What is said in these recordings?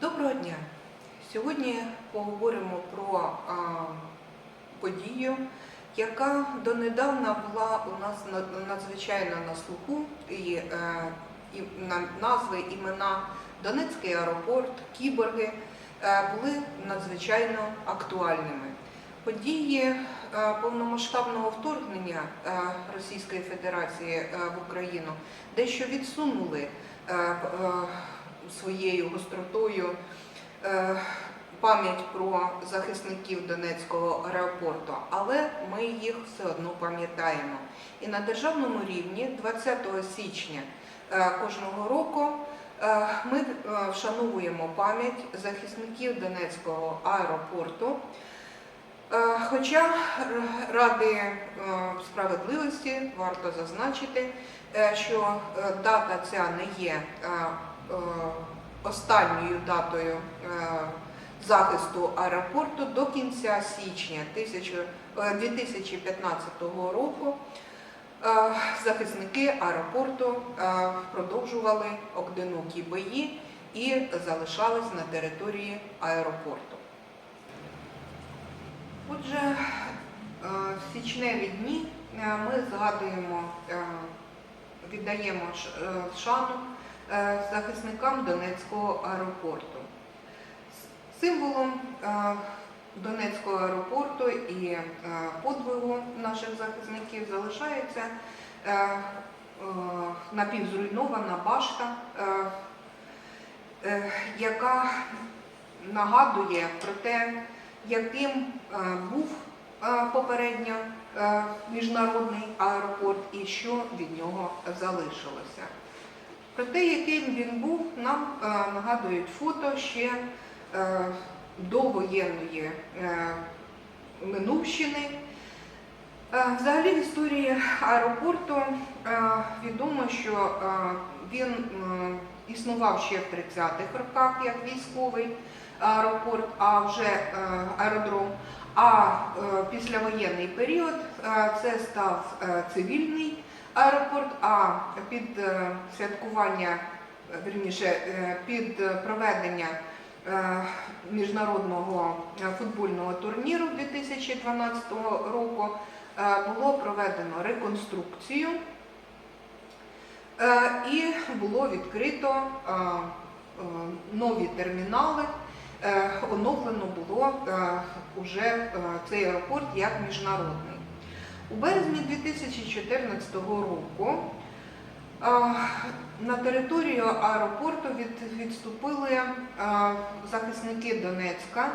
Доброго дня! Сьогодні поговоримо про а, подію, яка донедавна була у нас надзвичайно на слуху, і, е, і на- назви, імена Донецький аеропорт, кіборги е, були надзвичайно актуальними. Події е, повномасштабного вторгнення е, Російської Федерації е, в Україну дещо відсунули своєю гостротою е, пам'ять про захисників Донецького аеропорту, але ми їх все одно пам'ятаємо. І на державному рівні 20 січня е, кожного року е, ми вшановуємо пам'ять захисників Донецького аеропорту. Хоча ради справедливості варто зазначити, що дата ця не є останньою датою е, захисту аеропорту до кінця січня 1000 е, 2015 року. е, Захисники аеропорту е, продовжували одинокі бої і залишались на території аеропорту. Отже, е, в січневі дні е, ми згадуємо, е, віддаємо е, шану е, захисникам Донецького аеропорту. Символом е, Донецького аеропорту і е, подвигу наших захисників залишається е, е, напівзруйнована башта, е, е, яка нагадує про те, яким е, був е, попередньо е, міжнародний аеропорт і що від нього залишилося. Про те, яким він був, нам е, нагадують фото ще е, довоєнної е, минувщини. Взагалі в історії аеропорту відомо, що він існував ще в 30-х роках як військовий аеропорт, а вже аеродром. А післявоєнний період це став цивільний аеропорт, а під е, святкування, е, вірніше, е, під проведення міжнародного футбольного турніру 2012 року було проведено реконструкцію і було відкрито нові термінали. Оновлено було е, уже е, цей аеропорт як міжнародний. У березні 2014 року на територію аеропорту відступили захисники Донецька.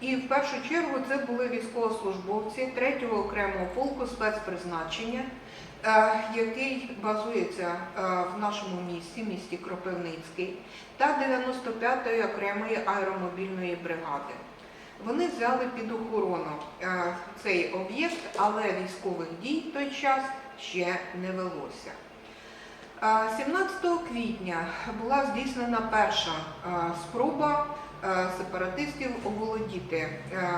І в першу чергу це були військовослужбовці 3-го окремого полку спецпризначення, який базується в нашому місті, місті Кропивницький, та 95-ї окремої аеромобільної бригади. Вони взяли під охорону е, цей об'єкт, але військових дій в той час ще не велося. Е, 17 квітня була здійснена перша е, спроба е, сепаратистів оволодіти е,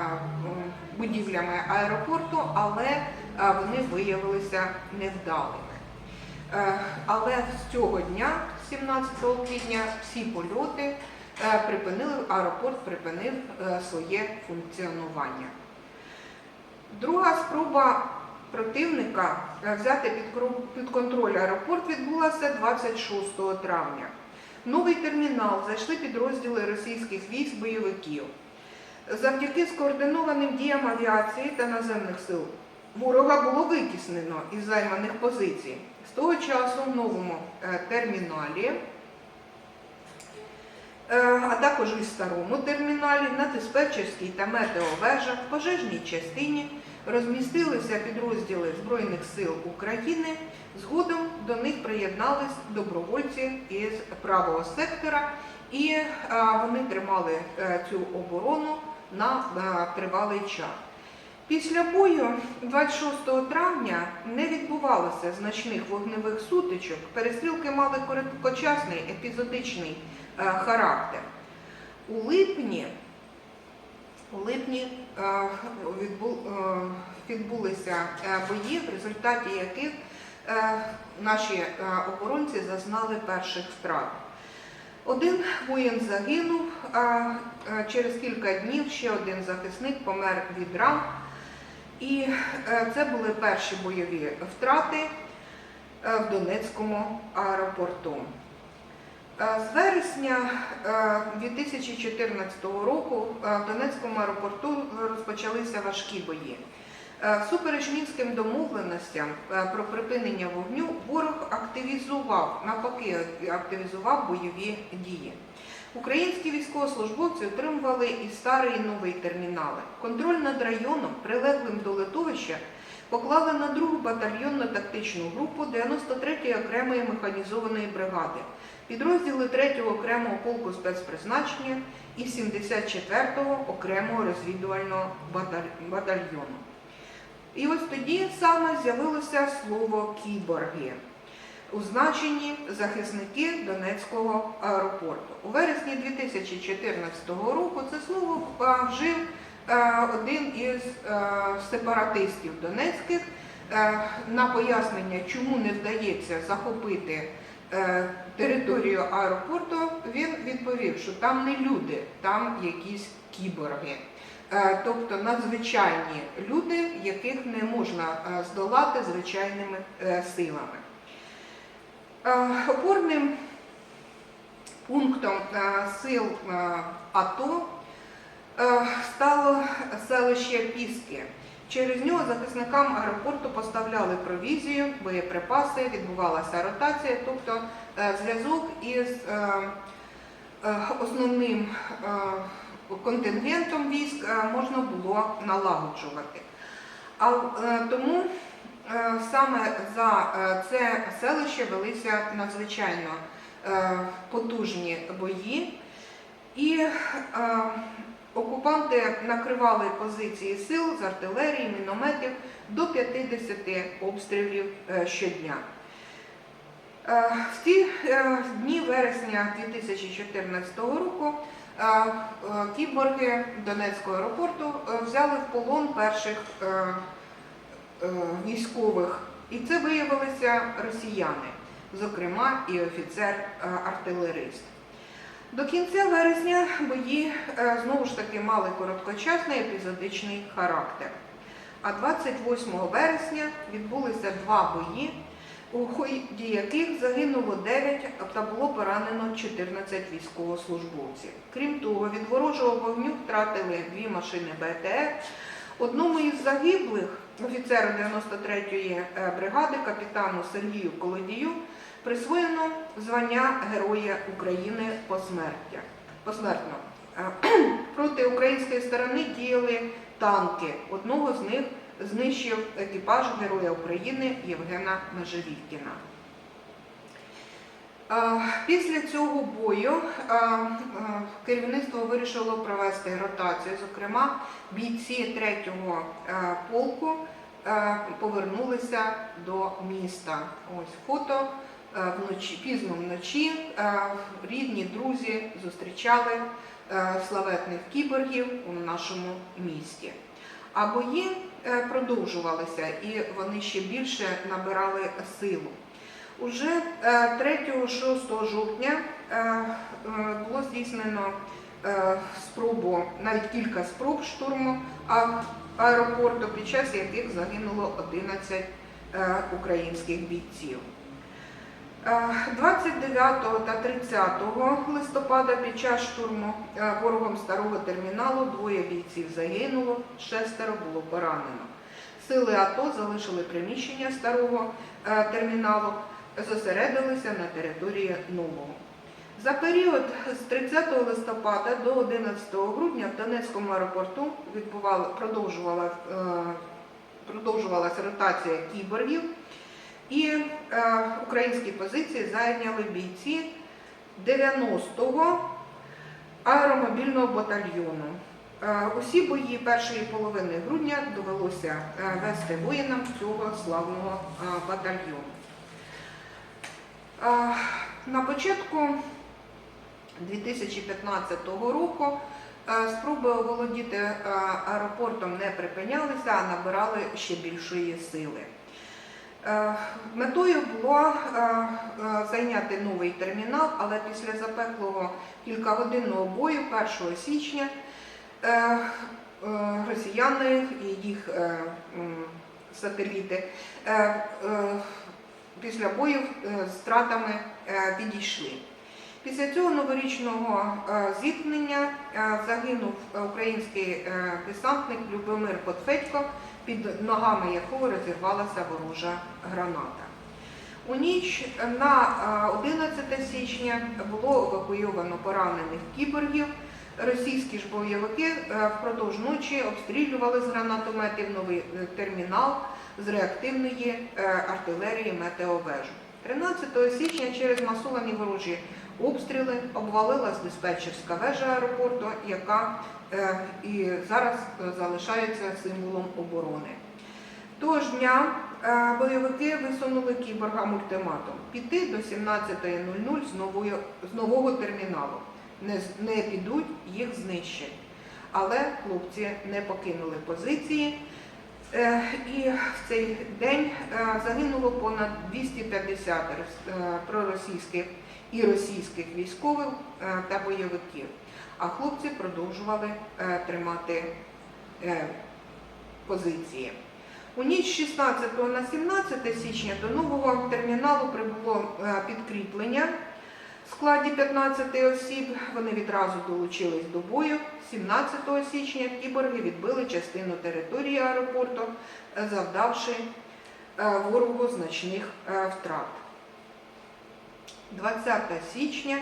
будівлями аеропорту, але е, вони виявилися невдалими. Е, Але з цього дня, 17 квітня, всі польоти е, припинили, аеропорт припинив е, своє функціонування. Друга спроба противника е, взяти під контроль аеропорт відбулася 26 травня. Новий термінал зайшли підрозділи російських військ бойовиків. Завдяки скоординованим діям авіації та наземних сил ворога було витіснено із займаних позицій. З того часу в новому е, терміналі, е, а також і старому терміналі на диспетчерській та метеовежах пожежній частині розмістилися підрозділи Збройних сил України. Згодом до них приєднались добровольці із правого сектора, і е, вони тримали е, цю оборону на е, тривалий час. Після бою 26 травня не відбувалося значних вогневих сутичок. Перестрілки мали короткочасний епізодичний е, характер. У липні, у липні е, е, відбулися е, бої, в результаті яких е, наші е, оборонці зазнали перших втрат. Один воїн загинув, а е, через кілька днів ще один захисник помер від ран. І е, це були перші бойові втрати е, в Донецькому аеропорту. Е, З вересня е, 2014 року е, в Донецькому аеропорту розпочалися важкі бої. Е, Всупереч мінським домовленостям е, про припинення вогню ворог активізував, навпаки, активізував бойові дії. Українські військовослужбовці отримували і старий, і новий термінали. Контроль над районом, прилеглим до литовища, поклали на другу батальйонну тактичну групу 93-ї окремої механізованої бригади, підрозділи 3-го окремого полку спецпризначення і 74-го окремого розвідувального батальйону. І ось тоді саме з'явилося слово кіборги у значенні захисники Донецького аеропорту. У вересні 2014 року це слово вжив е, один із е, сепаратистів донецьких е, на пояснення, чому не вдається захопити територію аеропорту. Він відповів, що там не люди, там якісь кіборги. Е, Тобто надзвичайні люди, яких не можна е, здолати звичайними е, силами. Е, Опорним пунктом е, сил е, АТО е, стало селище Піски. Через нього захисникам аеропорту поставляли провізію, боєприпаси, відбувалася ротація, тобто е, зв'язок із е, е, основним контингентом військ можна було налагоджувати. А тому саме за це селище велися надзвичайно потужні бої, і окупанти накривали позиції сил з артилерії, мінометів до 50 обстрілів е, щодня. Е, В ті е, дні вересня 2014 року кіборги Донецького аеропорту взяли в полон перших військових, і це виявилися росіяни, зокрема і офіцер-артилерист. До кінця вересня бої е, знову ж таки мали короткочасний епізодичний характер. А 28 вересня відбулися два бої, у ході яких загинуло 9 та було поранено 14 військовослужбовців. Крім того, від ворожого вогню втратили дві машини БТР. Одному із загиблих, офіцеру 93-ї е, бригади, капітану Сергію Колодію, присвоєно звання Героя України посмертя. посмертно. Е, Проти української сторони діяли танки. Одного з них знищив екіпаж Героя України Євгена Межевікіна. Е, Після цього бою е, керівництво вирішило провести ротацію. Зокрема, бійці 3-го е, полку повернулися до міста. Ось фото вночі, пізно вночі е, рідні друзі зустрічали е, славетних кіборгів у нашому місті. А бої е, продовжувалися і вони ще більше набирали силу. Уже 3-6 жовтня е, е, було здійснено е, спробу, навіть кілька спроб штурму аеропорту, під час яких загинуло 11 е, українських бійців. Е, 29 та 30 листопада під час штурму е, ворогом старого терміналу двоє бійців загинуло, шестеро було поранено. Сили АТО залишили приміщення старого е, терміналу, зосередилися на території нового. За період з 30 листопада до 11 грудня в Донецькому аеропорту е, продовжувалася ротація кіборгів, і е, українські позиції зайняли бійці 90-го аеромобільного батальйону. Е, Усі бої першої половини грудня довелося е, вести воїнам цього славного е, батальйону. Е, На початку 2015 року е, спроби оволодіти е, аеропортом не припинялися, а набирали ще більшої сили. Е, Метою було е, е, зайняти новий термінал, але після запеклого кількагодинного бою 1 січня росіяни і їх сателіти після бою з втратами відійшли. Після цього новорічного зіткнення загинув український десантник Любомир Котфедько, під ногами якого розірвалася ворожа граната. У ніч на е, 11 січня було евакуйовано поранених кіборгів. Російські ж бойовики е, впродовж ночі обстрілювали з гранатометів новий е, термінал з реактивної е, артилерії метеовежу. 13 січня через масовані ворожі обстріли обвалилась диспетчерська вежа аеропорту, яка е, і зараз е, залишається символом оборони. Того ж дня е, бойовики висунули кіборгам ультиматум піти до 17.00 з, з нового терміналу. Не, не підуть, їх знищать. Але хлопці не покинули позиції. І в цей день загинуло понад 250 е, проросійських і російських військових е, та бойовиків. А хлопці продовжували е, тримати е, позиції. У ніч 16 на 17 січня до нового терміналу прибуло підкріплення в складі 15 осіб. Вони відразу долучились до бою. 17 січня кіборги відбили частину території аеропорту, завдавши ворогу значних втрат. 20 січня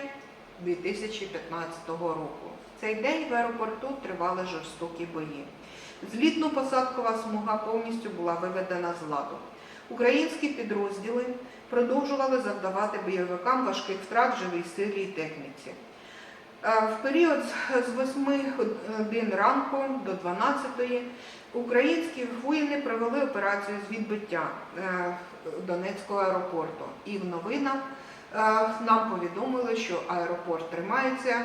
2015 року. В цей день в аеропорту тривали жорстокі бої. Злітно-посадкова смуга повністю була виведена з ладу. Українські підрозділи продовжували завдавати бойовикам важких втрат живій силі і техніці. Е, В період з- з 8 годин ранку до 12 українські воїни провели операцію з відбиття е, Донецького аеропорту. І в новинах нам повідомили, що аеропорт тримається,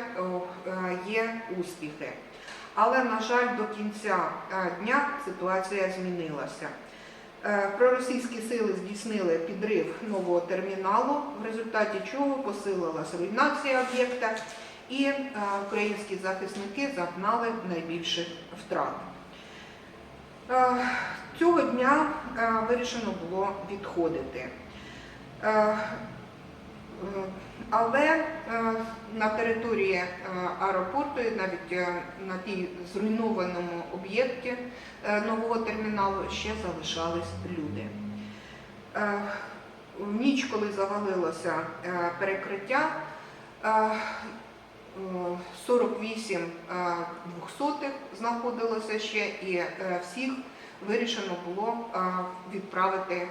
е, є успіхи. Але, на жаль, до кінця е, дня ситуація змінилася. Е, Проросійські сили здійснили підрив нового терміналу, в результаті чого посилилася руйнація об'єкта, і е, українські захисники зазнали найбільших втрат. Е, Цього дня е, вирішено було відходити. Але е, на території е, аеропорту, і навіть е, на тій зруйнованому об'єкті нового терміналу ще залишались люди. В ніч, коли завалилося перекриття, е, е, 48 е, двохсотих знаходилося ще, і всіх вирішено було відправити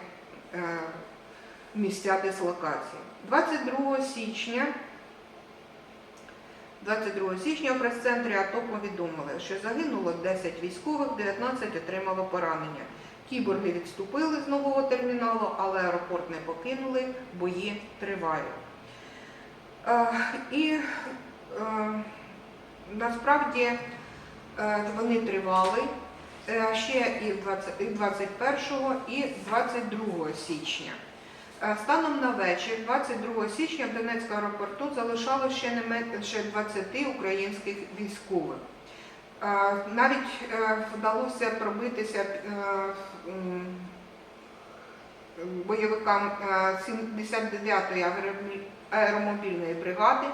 місця дислокації. 22 січня 22 січня в прес-центрі АТО повідомили, що загинуло 10 військових, 19 отримало поранення. Кіборги відступили з нового терміналу, але аеропорт не покинули, бої тривають. Е, І е, насправді е, вони тривали ще і 20 і 21 і 22 січня. Е, Станом на вечір, 22 січня, в Донецькому аеропорту залишалося ще не менше 20 українських військових. Е, Навіть е, вдалося пробитися бойовикам е, 79-ї аеромобільної бригади.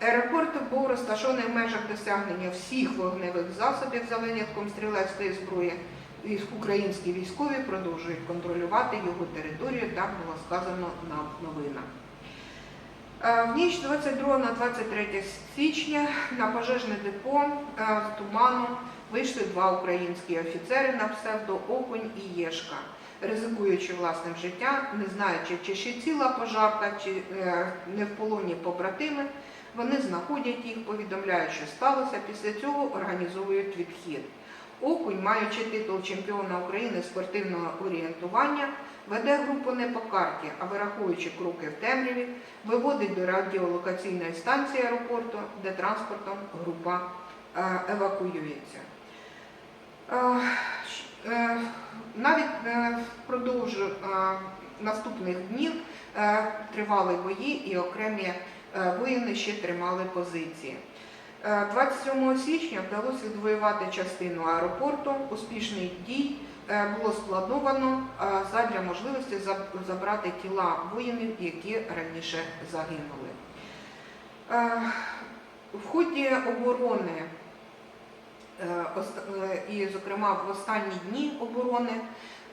Аеропорт був розташований в межах досягнення всіх вогневих засобів за винятком стрілецької зброї. Українські військові продовжують контролювати його територію, так було сказано на новинах. Е, В ніч 22 на 23 січня на пожежне депо е, з туману вийшли два українські офіцери на псевдо Окунь і Єшка, ризикуючи власним життям, не знаючи, чи ще ціла пожарка, чи е, не в полоні побратими, вони знаходять їх, повідомляють, що сталося. Після цього організовують відхід. Окунь, маючи титул чемпіона України спортивного орієнтування, веде групу не по карті, а вираховуючи кроки в темряві, виводить до радіолокаційної станції аеропорту, де транспортом група е, евакуюється. Е, Е, Навіть впродовж наступних днів тривали бої і окремі воїни ще тримали позиції. Е, 27 січня вдалося відвоювати частину аеропорту. Успішний дій е, було сплановано е, задля можливості забрати тіла воїнів, які раніше загинули. Е, В ході оборони Е, е, і, зокрема, в останні дні оборони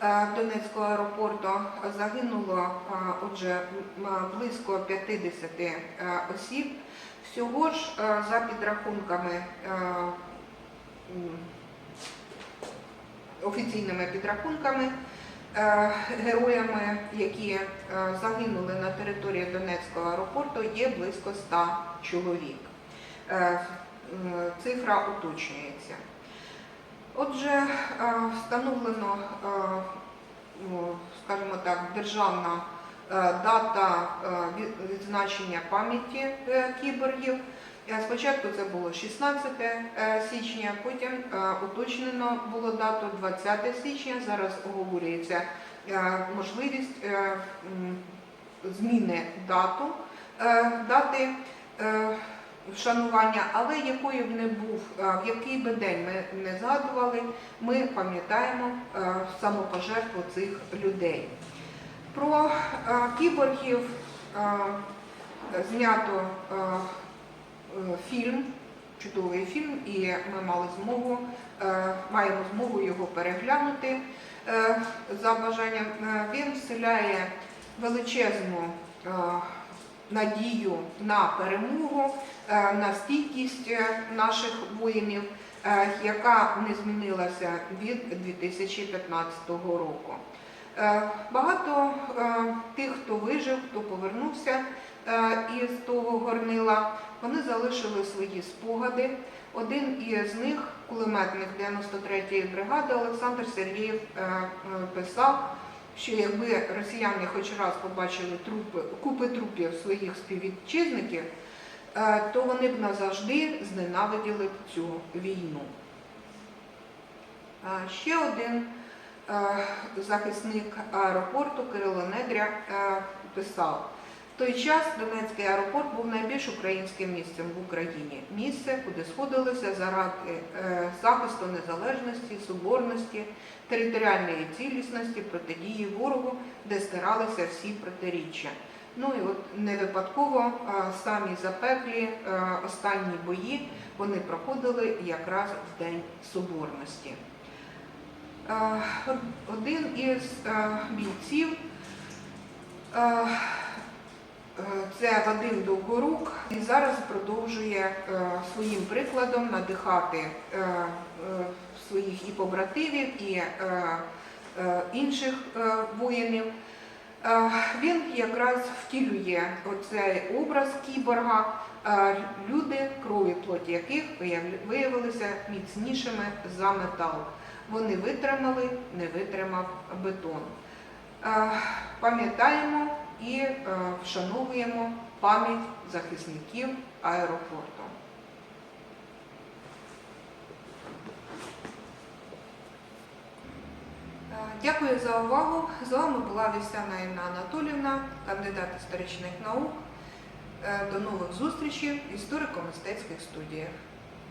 е, Донецького аеропорту загинуло е, отже близько 50 е, осіб. Всього ж е, за підрахунками е, офіційними підрахунками. е, Героями, які загинули на території Донецького аеропорту, є близько 100 чоловік. Цифра уточнюється. Отже, встановлено, скажімо так, державна дата е, відзначення пам'яті е, кіборгів. Е, Спочатку це було 16 е, січня, потім е, уточнено було дату 20 січня. Зараз оговорюється е, можливість е, зміни дату, е, дати е, вшанування, але якою б не був, е, в який би день ми не згадували, ми пам'ятаємо е, самопожертву цих людей. Про е, кіборгів е, знято е, фільм, чудовий фільм, і ми мали змогу, маємо змогу його переглянути за бажанням. Він вселяє величезну надію на перемогу, на стійкість наших воїнів, яка не змінилася від 2015 року. Е, Багато е, тих, хто вижив, хто повернувся е, із того горнила, вони залишили свої спогади. Один із них, кулеметник 93-ї бригади Олександр Сергієв, писав, що якби росіяни хоч раз побачили трупи, купи трупів своїх співвітчизників, то вони б назавжди зненавиділи цю війну. Ще один захисник аеропорту Кирило Недря е, писав, в той час Донецький аеропорт був найбільш українським місцем в Україні. Місце, куди сходилися заради е, захисту незалежності, соборності, територіальної цілісності, протидії ворогу, де стиралися всі протиріччя. Ну і от не випадково е, самі запеклі е, останні бої вони проходили якраз в День Соборності. Е, Один із е, бійців е, це Вадим Довгорук і зараз продовжує своїм прикладом надихати своїх і побратимів, і інших воїнів. Він якраз втілює оцей образ кіборга, люди, крові плоті яких виявилися міцнішими за метал. Вони витримали, не витримав бетон. Е, Пам'ятаємо і е, вшановуємо пам'ять захисників аеропорту. Е, Дякую за увагу. З вами була Вісяна Інна Анатолівна, кандидат історичних наук. До нових зустрічей в історико-мистецьких студіях.